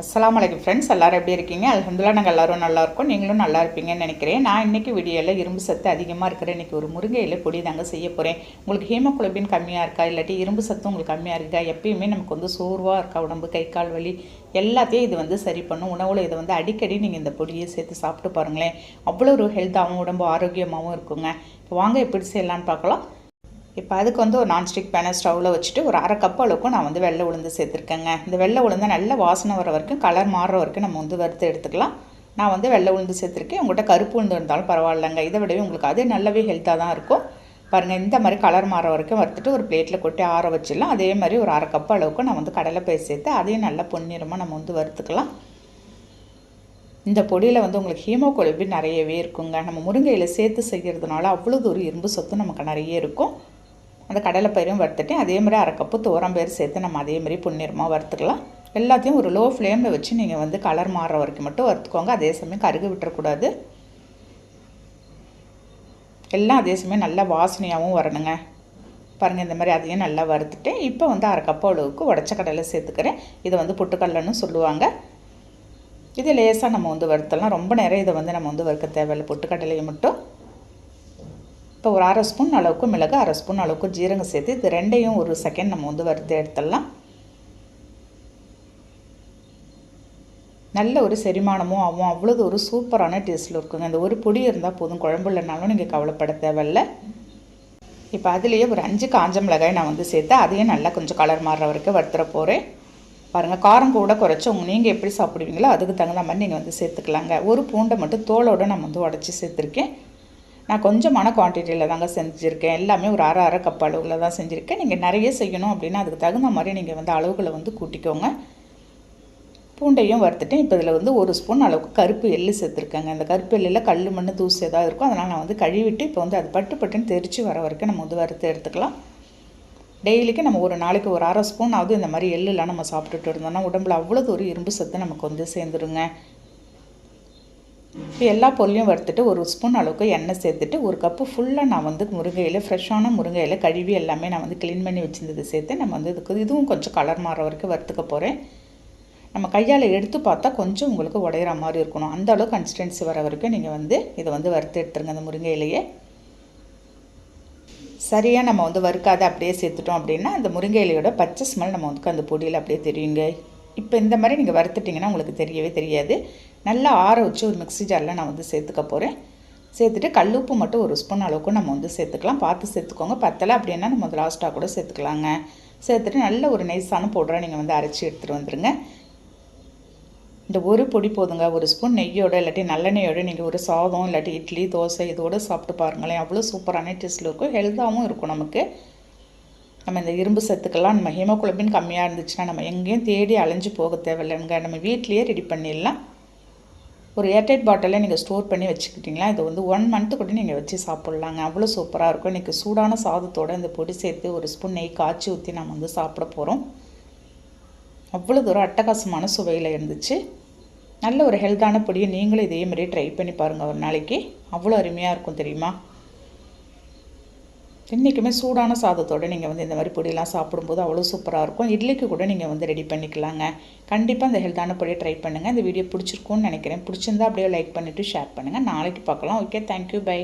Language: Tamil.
அஸ்லாம் அலைக்கும் ஃப்ரெண்ட்ஸ் எல்லோரும் எப்படி இருக்கீங்க? அல்ஹம்துலில்லாஹ் நாங்கள் எல்லோரும் நல்லா இருக்கோம். நீங்களும் நல்லா இருப்பீங்கன்னு நினைக்கிறேன். நான் இன்றைக்கி வீடியோவில் இரும்பு சத்து அதிகமாக இருக்கிற இன்றைக்கி ஒரு முருங்கையில் பொடி தாங்க செய்ய போகிறேன் உங்களுக்கு ஹீமோக்ளோபின் கம்மியாக இருக்கா? இல்லாட்டி இரும்பு சத்து உங்களுக்கு கம்மியாக இருக்கா? எப்பயுமே நமக்கு வந்து சோர்வாக இருக்கா? உடம்பு கை கால் வலி எல்லாத்தையும் இது வந்து சரி பண்ணும். உணவில் இதை வந்து அடிக்கடி நீங்கள் இந்த பொடியை சேர்த்து சாப்பிட்டு பாருங்களேன். அவ்வளோ ஒரு ஹெல்த்தாகவும் உடம்பு ஆரோக்கியமாகவும் இருக்குங்க. வாங்க எப்படி செய்யலான்னு பார்க்கலாம். இப்போ அதுக்கு வந்து ஒரு நான்ஸ்டிக் பேனை ஸ்டவ்வில் வச்சுட்டு ஒரு அரை கப் அளவுக்கு நான் வந்து வெள்ளை உளுந்து சேர்த்துருக்கேங்க. இந்த வெள்ளை உளுந்தை நல்ல வாசனை வர வரைக்கும் கலர் மாறுற வரைக்கும் நம்ம வந்து வறுத்து எடுத்துக்கலாம். நான் வந்து வெள்ளை உளுந்து சேர்த்துருக்கேன். உங்கள்கிட்ட கருப்பு உளுந்து இருந்தாலும் பரவாயில்லைங்க. இதை விடவே உங்களுக்கு அது நல்லாவே ஹெல்த்தாக தான் இருக்கும். பாருங்கள் இந்த மாதிரி கலர் மாற வரைக்கும் வறுத்துட்டு ஒரு பிளேட்டில் கொட்டி ஆற வச்சிடலாம். அதே மாதிரி ஒரு அரை கப் அளவுக்கு நான் வந்து கடலை பயிர் சேர்த்து அதையும் நல்லா பொன்னிறமாக நம்ம வந்து வறுத்துக்கலாம். இந்த பொடியில் வந்து உங்களுக்கு ஹீமோகுளோபின் நிறையவே இருக்குங்க. நம்ம முருங்கையில் சேர்த்து செய்கிறதுனால அவ்வளோ ஒரு இரும்பு சொத்து நமக்கு நிறைய இருக்கும். அந்த கடலைப்பயிரும் வறுத்துட்டு அதே மாதிரி அரை கப்பு துவரம்பயிர் சேர்த்து நம்ம அதே மாதிரி பொன்னிறமாக வறுத்துக்கலாம். எல்லாத்தையும் ஒரு லோ ஃப்ளேமில் வச்சு நீங்கள் வந்து கலர் மாறுற வரைக்கும் மட்டும் வறுத்துக்கோங்க. அதே சமயம் கருகு விட்டுறக்கூடாது. எல்லாம் அதே சமயம் நல்லா வாசனையாகவும் வரணுங்க. பாருங்கள் இந்த மாதிரி அதையும் நல்லா வறுத்துட்டு இப்போ வந்து அரை கப்பு அளவுக்கு உடச்ச கடலை சேர்த்துக்கிறேன். இதை வந்து புட்டுக்கடலைன்னு சொல்லுவாங்க. இது லேசாக நம்ம வந்து வறுத்தலாம் ரொம்ப நேரம் இதை வந்து நம்ம வந்து வறுக்க தேவையில்லை. பொட்டுக்கடலையை மட்டும். இப்போ ஒரு அரை ஸ்பூன் அளவுக்கு மிளகு அரை ஸ்பூன் அளவுக்கு ஜீரகம் சேர்த்து இது ரெண்டையும் ஒரு செகண்ட் நம்ம வந்து வறுத்து எடுத்துடலாம். நல்ல ஒரு செரிமானமும் ஆகும். அவ்வளோது ஒரு சூப்பரான டேஸ்ட்டில் இருக்குங்க. இந்த ஒரு பொடி இருந்தால் போதும். குழம்பு இல்லைனாலும் நீங்கள் கவலைப்பட தேவையில்ல. இப்போ அதுலேயே ஒரு அஞ்சு காஞ்ச மிளகாய் நான் வந்து சேர்த்து அதையும் நல்லா கொஞ்சம் கலர் மாறுற வரைக்கும் வறுத்துற போகிறேன் பாருங்கள் காரம் கூட குறைச்சி நீங்கள் எப்படி சாப்பிடுவீங்களோ அதுக்கு தகுந்த மாதிரி நீங்கள் வந்து சேர்த்துக்கலாங்க. ஒரு பூண்டை மட்டும் தோலோடு நான் வந்து உடச்சி சேர்த்துருக்கேன். நான் கொஞ்சமான குவான்டிட்டியில் தாங்க செஞ்சுருக்கேன். எல்லாமே ஒரு அரை அரை கப் அளவில் தான் செஞ்சுருக்கேன். நீங்கள் நிறைய செய்யணும் அப்படின்னா அதுக்கு தகுந்த மாதிரி நீங்கள் வந்து அளவுகளை வந்து கூட்டிக்கோங்க. பூண்டையும் வறுத்துட்டு இப்போ இதில் வந்து ஒரு ஸ்பூன் அளவுக்கு கருப்பு எள்ளு சேர்த்துருக்கேங்க. அந்த கருப்பு எள்ளில் கல் மண் தூசி ஏதாவது இருக்கும் அதனால் நான் வந்து கழுவிட்டு இப்போ வந்து அது பட்டு பட்டுன்னு தெரித்து வர வரைக்கும் நம்ம வந்து வறுத்து எடுத்துக்கலாம். டெய்லிக்கு நம்ம ஒரு நாளைக்கு ஒரு அரை ஸ்பூன் ஆகுது இந்த மாதிரி எள்ளுலாம் நம்ம சாப்பிட்டுட்டு இருந்தோம்னா உடம்புல அவ்வளோ ஒரு இரும்பு சத்து நமக்கு வந்து சேர்ந்துருங்க. இப்போ எல்லா பொருளையும் வறுத்துட்டு ஒரு ஸ்பூன் அளவுக்கு எண்ணெய் சேர்த்துட்டு ஒரு கப்பு ஃபுல்லாக நான் வந்து முருங்கையில் ஃப்ரெஷ்ஷான முருங்கையில் கழுவி எல்லாமே நான் வந்து க்ளீன் பண்ணி வச்சுருந்தது சேர்த்து நம்ம வந்து இதுக்கு இதுவும் கொஞ்சம் கலர் மாற வரைக்கும் வறுத்துக்க போகிறேன் நம்ம கையால் எடுத்து பார்த்தா கொஞ்சம் உங்களுக்கு உடையிற மாதிரி இருக்கணும். அந்த அளவுக்கு கன்சிஸ்டன்சி வர வரைக்கும் நீங்கள் வந்து இதை வந்து வறுத்து எடுத்துருங்க அந்த முருங்கையிலேயே. சரியாக நம்ம வந்து வறுக்காத அப்படியே சேர்த்துட்டோம் அப்படின்னா அந்த முருங்கை இலையோட பச்சை ஸ்மெல் நம்ம வந்து அந்த பொடியில் அப்படியே தெரியுங்க. இப்போ இந்த மாதிரி நீங்கள் வறுத்துட்டிங்கன்னா உங்களுக்கு தெரியவே தெரியாது. நல்லா ஆற வச்சு ஒரு மிக்ஸி ஜாரில் நான் வந்து சேர்த்துக்க போகிறேன் சேர்த்துட்டு கல்லுப்பு மட்டும் ஒரு ஸ்பூன் அளவுக்கு நம்ம வந்து சேர்த்துக்கலாம். பார்த்து சேர்த்துக்கோங்க. பத்தலை அப்படின்னா நம்ம வந்து லாஸ்ட்டாக கூட சேர்த்துக்கலாங்க. சேர்த்துட்டு நல்ல ஒரு நைஸான பவுடராக நீங்கள் வந்து அரைச்சி எடுத்துகிட்டு வந்துடுங்க இந்த ஒரு பொடி போதுங்க. ஒரு ஸ்பூன் நெய்யோட இல்லாட்டி நல்லெண்ணெயோட நீங்கள் ஒரு சாதம் இல்லாட்டி இட்லி தோசை இதோடு சாப்பிட்டு பாருங்களேன். அவ்வளோ சூப்பரான டேஸ்ட்டில் இருக்கும். ஹெல்த்தாகவும் இருக்கும் நமக்கு. நம்ம இந்த இரும்பு சத்துக்கெல்லாம் நம்ம ஹீமோகுளோபின் கம்மியாக இருந்துச்சுன்னா நம்ம எங்கேயும் தேடி அலைஞ்சு போக தேவையில்லைங்க. நம்ம வீட்லேயே ரெடி பண்ணிடலாம். ஒரு ஏர்டைட் பாட்டிலில் நீங்கள் ஸ்டோர் பண்ணி வச்சுக்கிட்டிங்களா? இது வந்து ஒன் மந்த்து கூட நீங்கள் வச்சு சாப்பிட்லாங்க. அவ்வளோ சூப்பராக இருக்கும். இன்றைக்கி சூடான சாதத்தோடு இந்த பொடி சேர்த்து ஒரு ஸ்பூன் நெய் காய்ச்சி ஊற்றி நம்ம வந்து சாப்பிட போகிறோம் அவ்வளோ தூரம் அட்டகாசமான சுவையில் இருந்துச்சு. நல்ல ஒரு ஹெல்த்தான பொடியை நீங்களும் இதே மாதிரி ட்ரை பண்ணி பாருங்கள் ஒரு நாளைக்கு. அவ்வளோ அருமையாக இருக்கும் தெரியுமா? என்றைக்குமே சூடான சாதத்தோடு நீங்கள் வந்து இந்த மாதிரி பொடியெல்லாம் சாப்பிடும்போது அவ்வளோ சூப்பராக இருக்கும். இட்லிக்கு கூட நீங்கள் வந்து ரெடி பண்ணிக்கலாங்க. கண்டிப்பாக இந்த ஹெல்த்தான பொடியை ட்ரை பண்ணுங்கள் இந்த வீடியோ பிடிச்சிருக்கும்னு நினைக்கிறேன். பிடிச்சிருந்தா அப்படியே லைக் பண்ணிவிட்டு ஷேர் பண்ணுங்கள் நாளைக்கு பார்க்கலாம். Okay thank you bye